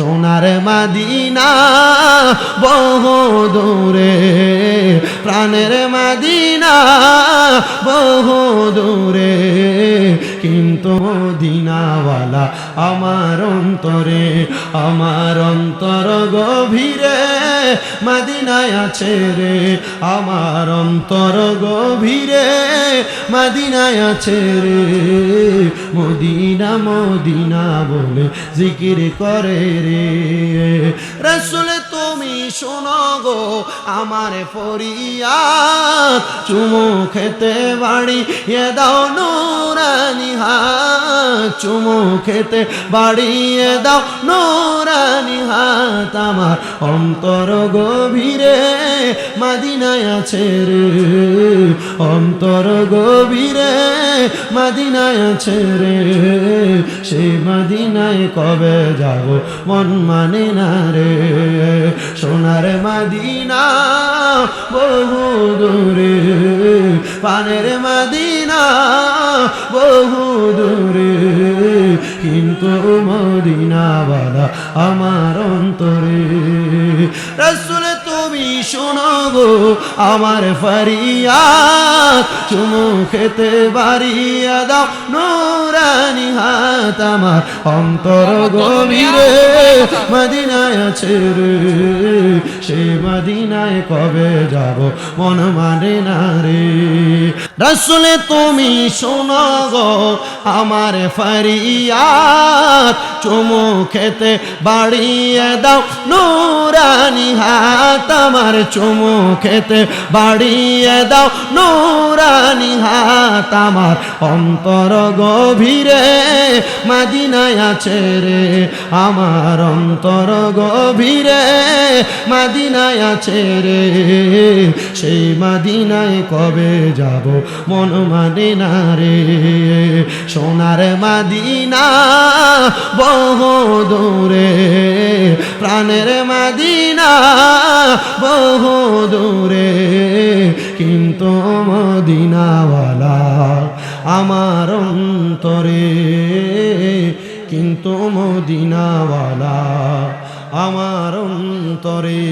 সোনার মাদিনা বহু দূরে প্রাণের মাদিনা বহু দূরে। কিন্তু মদিনাওয়ালা আমার অন্তরে, আমার অন্তর গভীরে মাদিনায় আছে রে, আমার অন্তর গভীরে মাদিনায় আছে রে। মদিনা মদিনা বলে জিকির করে রে। রসুল, তুমি শোনো গো, আমার ফরিয়া চুমু খেতে বাড়ি এ দাও নুরানি হাত চুমু খেতে বাড়িয়ে দাও। নুরানি হাত আমার অন্তর গভীরে, মাদিনায় আছে রে। অন্তর গভীরে, মাদিনায় আছে রে। সেই মাদিনায় কবে যাব মন মানে না রে। সোনার মাদিনা বহু দূরে, পানের মাদিনা বহু দূরে কিন্তু মদিনাওয়ালা আমার অন্তরে। রসুল, তুমি শোনাবো আমার ফারিয়া চুমু খেতে বাড়িয়া দাও, নোরানি হাত আমার অন্তর গভীরে মদিনায় আছে রে। সে মদিনায় কবে যাব, মন মানে না রে। রসুলে তুমি শোনো গো, আমার ফরিয়াদ। চুমু খেতে বাড়িয়ে দাও, নুরানি হাত আমার। চুমু খেতে বাড়িয়ে দাও, নুরানি হাত আমার। অন্তর গভীরে মাদিনায় আছে রে, আমার অন্তর গভীরে। মাদিনায় আছে রে, সেই মাদিনায় কবে যাব মন মানে না রে। সোনার মাদিনা বহু দূরে, প্রাণের মাদিনা বহু দূরে। কিন্তু মদিনাওয়ালা আমার অন্তরে কিন্তু মদিনাওয়ালা আমার অন্তরে